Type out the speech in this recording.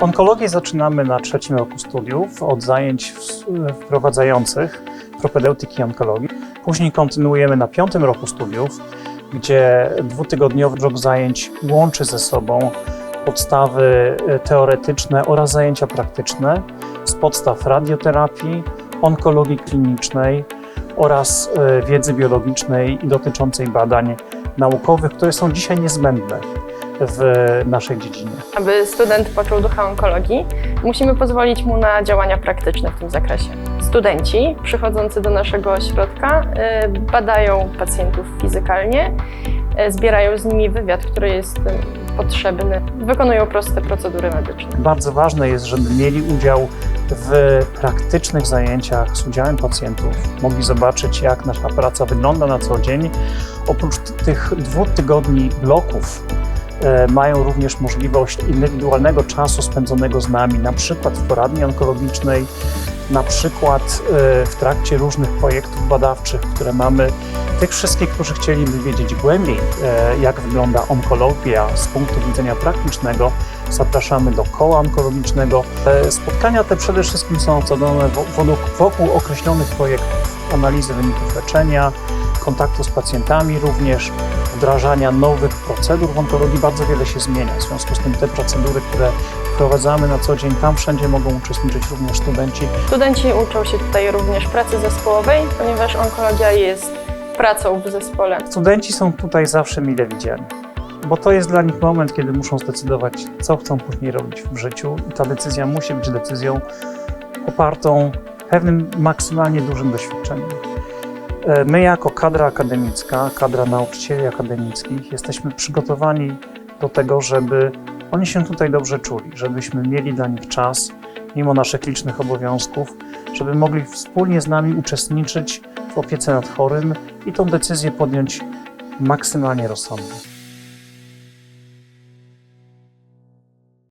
Onkologię zaczynamy na trzecim roku studiów od zajęć wprowadzających propedeutyki onkologii. Później kontynuujemy na piątym roku studiów, gdzie dwutygodniowy blok zajęć łączy ze sobą podstawy e, teoretyczne oraz zajęcia praktyczne z podstaw radioterapii, onkologii klinicznej oraz e, wiedzy biologicznej dotyczącej badań naukowych, które są dzisiaj niezbędne w naszej dziedzinie. Aby student poczuł ducha onkologii, musimy pozwolić mu na działania praktyczne w tym zakresie. Studenci przychodzący do naszego ośrodka y, badają pacjentów fizykalnie, y, zbierają z nimi wywiad, który jest y, potrzebny, wykonują proste procedury medyczne. Bardzo ważne jest, żeby mieli udział w praktycznych zajęciach z udziałem pacjentów, mogli zobaczyć, jak nasza praca wygląda na co dzień. Oprócz tych dwóch tygodni bloków, mają również możliwość indywidualnego czasu spędzonego z nami, na przykład w poradni onkologicznej, na przykład e, w trakcie różnych projektów badawczych, które mamy. Tych wszystkich, którzy chcieliby wiedzieć głębiej, e, jak wygląda onkologia z punktu widzenia praktycznego, zapraszamy do koła onkologicznego. E, Spotkania te przede wszystkim są osadzone wo- wokół, wokół określonych projektów, analizy wyników leczenia, kontaktu z pacjentami również, wdrażania nowych procedur w onkologii. Bardzo wiele się zmienia, w związku z tym te procedury, które wprowadzamy na co dzień, tam wszędzie mogą uczestniczyć również studenci. Studenci uczą się tutaj również pracy zespołowej, ponieważ onkologia jest pracą w zespole. Studenci są tutaj zawsze mile widziani, bo to jest dla nich moment, kiedy muszą zdecydować, co chcą później robić w życiu i ta decyzja musi być decyzją opartą pewnym maksymalnie dużym doświadczeniem. E, My jako kadra akademicka, kadra nauczycieli akademickich jesteśmy przygotowani do tego, żeby oni się tutaj dobrze czuli, żebyśmy mieli dla nich czas, mimo naszych licznych obowiązków, żeby mogli wspólnie z nami uczestniczyć w opiece nad chorym i tą decyzję podjąć maksymalnie rozsądnie.